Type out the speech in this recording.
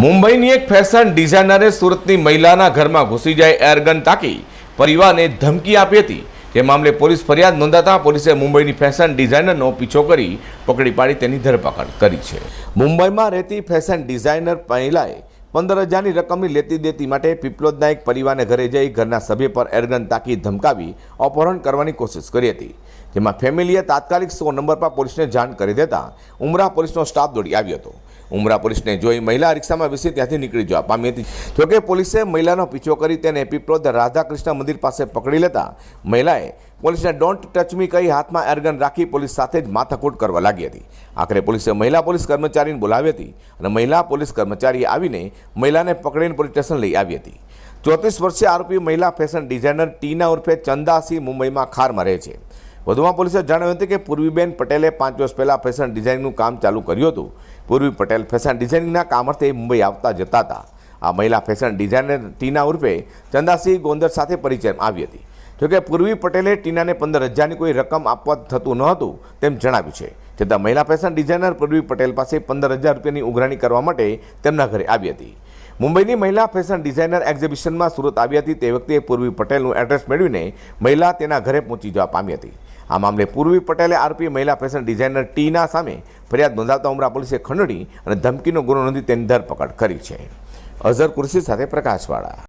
મુંબઈની એક ફેશન ડિઝાઇનરે સુરતની મહિલાના ઘરમાં ઘૂસી જાય એરગન તાકી પરિવારને ધમકી આપી હતી. જે મામલે પોલીસ ફરિયાદ નોંધાતા પોલીસે મુંબઈની ફેશન ડિઝાઇનરનો પીછો કરી પકડી પાડી તેની ધરપકડ કરી છે. મુંબઈમાં રહેતી ફેશન ડિઝાઇનર મહિલાએ પંદર હજારની રકમની લેતી દેતી માટે પીપલોદના એક પરિવારને ઘરે જઈ ઘરના સભ્ય પર એરગન તાકી ધમકાવી અપહરણ કરવાની કોશિશ કરી હતી. જેમાં ફેમિલીએ તાત્કાલિક સો નંબર પર પોલીસને જાણ કરી દેતા ઉમરા પોલીસનો સ્ટાફ દોડી આવ્યો હતો. ઉમરા પોલીસને જોઈ મહિલા રિક્ષામાં બેસી ત્યાંથી નીકળી જવા પામી હતી. જોકે પોલીસે મહિલાનો પીછો કરી તેને પીપળોદ રાધાકૃષ્ણ મંદિર પાસે પકડી લેતા મહિલાએ પોલીસને ડોન્ટ ટચ મી કહી હાથમાં એરગન રાખી પોલીસ સાથે જ માથાકૂટ કરવા લાગી હતી. આખરે પોલીસે મહિલા પોલીસ કર્મચારીને બોલાવી હતી અને મહિલા પોલીસ કર્મચારીએ આવીને મહિલાને પકડીને પોલીસ સ્ટેશન લઈ આવી હતી. ચોત્રીસ વર્ષીય આરોપી મહિલા ફેશન ડિઝાઇનર ટીના ઉર્ફે ચંદાસી મુંબઈમાં ખારમાં રહે છે. વધુમાં પોલીસે જણાવ્યું હતું કે પૂર્વીબેન પટેલે પાંચ વર્ષ પહેલાં ફેશન ડિઝાઇનિંગનું કામ ચાલુ કર્યું હતું. પૂર્વી પટેલ ફેશન ડિઝાઇનિંગના કામ મુંબઈ આવતા જતા હતા. આ મહિલા ફેશન ડિઝાઇનર ટીના ઉર્ફે ચંદાસિંહ ગોંદર સાથે પરિચયમાં આવી હતી. જોકે પૂર્વી પટેલે ટીનાને પંદર હજારની કોઈ રકમ આપવા થતું ન હતું તેમ જણાવ્યું છે. છતાં મહિલા ફેશન ડિઝાઇનર પૂર્વી પટેલ પાસે પંદર હજાર રૂપિયાની ઉઘરાણી કરવા માટે તેમના ઘરે આવી હતી. મુંબઈની મહિલા ફેશન ડિઝાઇનર એક્ઝિબિશનમાં સુરત આવી હતી તે વખતે પૂર્વી પટેલનું એડ્રેસ મેળવીને મહિલા તેના ઘરે પહોંચી જવા પામી હતી. આ મામલે પૂર્વી પટેલે આરોપી મહિલા ફેશન ડિઝાઇનર ટીના સામે ફરિયાદ નોંધાવતા ઉમરા પોલીસે ખંડણી અને ધમકીનો ગુનો નોંધી તેની ધરપકડ કરી છે. અઝર કુર્સી સાથે પ્રકાશવાળા.